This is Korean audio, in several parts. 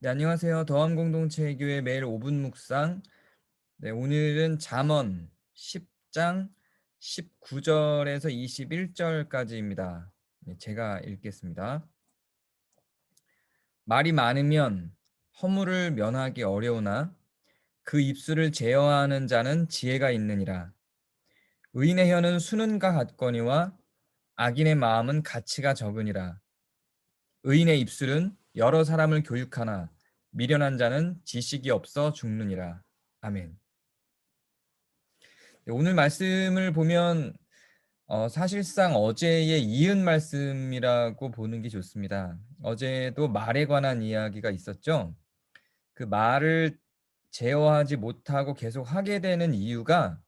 네, 안녕하세요. 더함공동체 교회 매일 5분 묵상. 네, 오늘은 잠언 10장 19절에서 21절까지입니다. 네, 제가 읽겠습니다. 말이 많으면 허물을 면하기 어려우나 그 입술을 제어하는 자는 지혜가 있느니라. 의인의 혀는 수는과 같거니와 악인의 마음은 가치가 적으니라. 의인의 입술은 여러 사람을 교육하나 미련한 자는 지식이 없어 죽느니라. 아멘. 네, 오늘 말씀을 보면 어, 사실상 어제의 이은 말씀이라고 보는 게 좋습니다. 어제도 말에 관한 이야기가 있었죠. 그 말을 제어하지 못하고 계속 하게 되는 이유가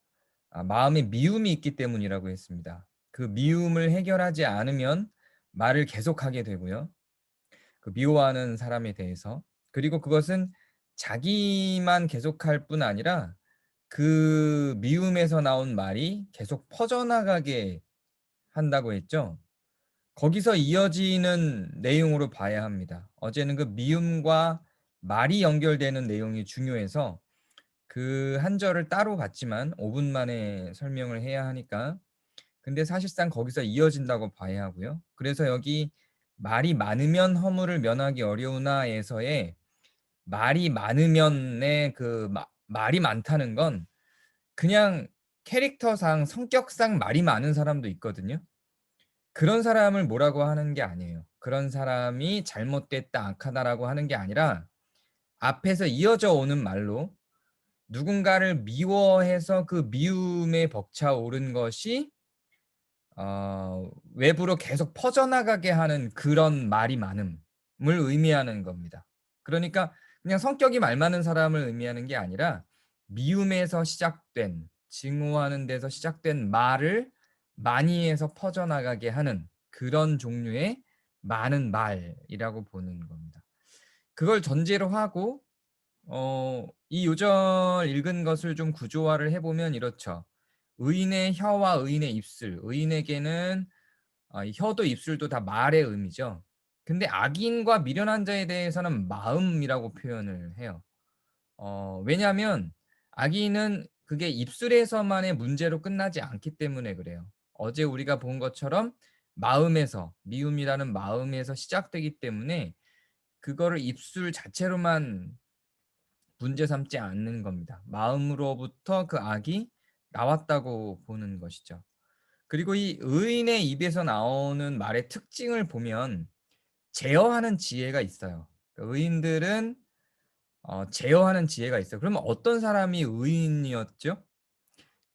아, 마음에 미움이 있기 때문이라고 했습니다. 그 미움을 해결하지 않으면 말을 계속하게 되고요. 그 미워하는 사람에 대해서 그리고 그것은 자기만 계속할 뿐 아니라 그 미움에서 나온 말이 계속 퍼져나가게 한다고 했죠. 거기서 이어지는 내용으로 봐야 합니다. 어제는 그 미움과 말이 연결되는 내용이 중요해서 그 한 절을 따로 봤지만 5분 만에 설명을 해야 하니까 근데 사실상 거기서 이어진다고 봐야 하고요. 그래서 여기 말이 많으면 허물을 면하기 어려우나에서의 말이 많으면의 그 마, 말이 많다는 건 그냥 캐릭터상 성격상 말이 많은 사람도 있거든요. 그런 사람을 뭐라고 하는 게 아니에요. 그런 사람이 잘못됐다 악하다라고 하는 게 아니라 앞에서 이어져 오는 말로 누군가를 미워해서 그 미움에 벅차오른 것이 어, 외부로 계속 퍼져나가게 하는 그런 말이 많음을 의미하는 겁니다. 그러니까 그냥 성격이 말 많은 사람을 의미하는 게 아니라 미움에서 시작된 증오하는 데서 시작된 말을 많이 해서 퍼져나가게 하는 그런 종류의 많은 말이라고 보는 겁니다. 그걸 전제로 하고 어, 이 요절 읽은 것을 좀 구조화를 해보면 이렇죠. 의인의 혀와 의인의 입술. 의인에게는 어, 혀도 입술도 다 말의 의미죠. 근데 악인과 미련한 자에 대해서는 마음이라고 표현을 해요. 어, 왜냐하면 악인은 그게 입술에서만의 문제로 끝나지 않기 때문에 그래요. 어제 우리가 본 것처럼 마음에서 미움이라는 마음에서 시작되기 때문에 그거를 입술 자체로만 문제 삼지 않는 겁니다. 마음으로부터 그 악이 나왔다고 보는 것이죠. 그리고 이 의인의 입에서 나오는 말의 특징을 보면 제어하는 지혜가 있어요. 그러니까 의인들은 어, 제어하는 지혜가 있어요. 그러면 어떤 사람이 의인이었죠?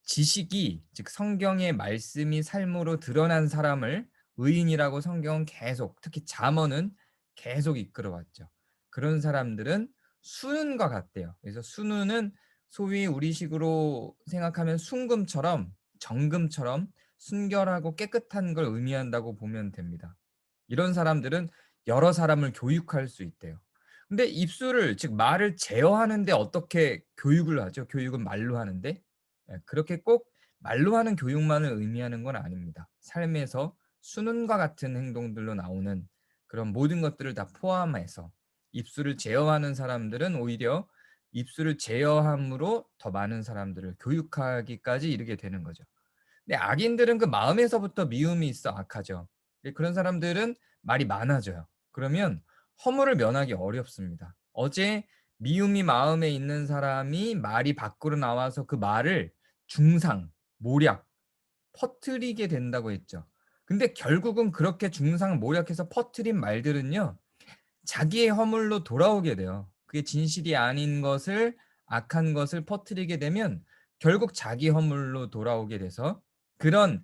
지식이 즉 성경의 말씀이 삶으로 드러난 사람을 의인이라고 성경은 계속 특히 잠언은 계속 이끌어왔죠. 그런 사람들은 수는과 같대요. 그래서 수는은 소위 우리식으로 생각하면 순금처럼 정금처럼 순결하고 깨끗한 걸 의미한다고 보면 됩니다. 이런 사람들은 여러 사람을 교육할 수 있대요. 근데 입술을 즉 말을 제어하는데 어떻게 교육을 하죠? 교육은 말로 하는데 예, 그렇게 꼭 말로 하는 교육만을 의미하는 건 아닙니다. 삶에서 수능과 같은 행동들로 나오는 그런 모든 것들을 다 포함해서 입술을 제어하는 사람들은 오히려 입술을 제어함으로 더 많은 사람들을 교육하기까지 이르게 되는 거죠. 근데 악인들은 그 마음에서부터 미움이 있어 악하죠. 그런 사람들은 말이 많아져요. 그러면 허물을 면하기 어렵습니다. 어제 미움이 마음에 있는 사람이 말이 밖으로 나와서 그 말을 중상, 모략, 퍼트리게 된다고 했죠. 근데 결국은 그렇게 중상, 모략해서 퍼트린 말들은요. 자기의 허물로 돌아오게 돼요. 그게 진실이 아닌 것을 악한 것을 퍼뜨리게 되면 결국 자기 허물로 돌아오게 돼서 그런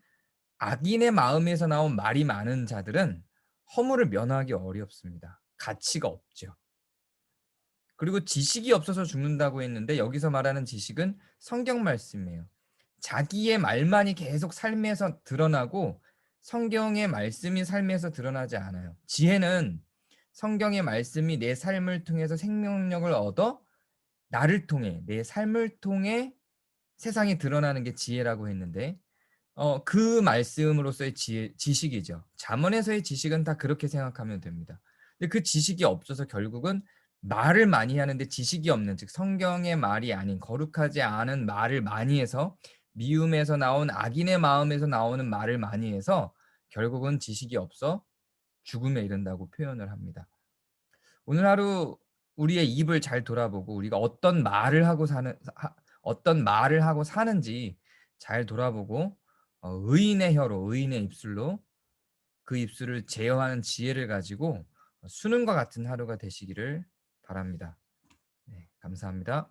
악인의 마음에서 나온 말이 많은 자들은 허물을 면하기 어렵습니다. 가치가 없죠. 그리고 지식이 없어서 죽는다고 했는데 여기서 말하는 지식은 성경 말씀이에요. 자기의 말만이 계속 삶에서 드러나고 성경의 말씀이 삶에서 드러나지 않아요. 지혜는 성경의 말씀이 내 삶을 통해서 생명력을 얻어 나를 통해 내 삶을 통해 세상에 드러나는 게 지혜라고 했는데 어, 그 말씀으로서의 지, 지식이죠. 잠언에서의 지식은 다 그렇게 생각하면 됩니다. 근데 그 지식이 없어서 결국은 말을 많이 하는데 지식이 없는 즉 성경의 말이 아닌 거룩하지 않은 말을 많이 해서 미움에서 나온 악인의 마음에서 나오는 말을 많이 해서 결국은 지식이 없어 죽음에 이른다고 표현을 합니다. 오늘 하루 우리의 입을 잘 돌아보고 우리가 어떤 말을 하고 사는 하, 어떤 말을 하고 사는지 잘 돌아보고 어, 의인의 혀로 의인의 입술로 그 입술을 제어하는 지혜를 가지고 수능과 같은 하루가 되시기를 바랍니다. 네, 감사합니다.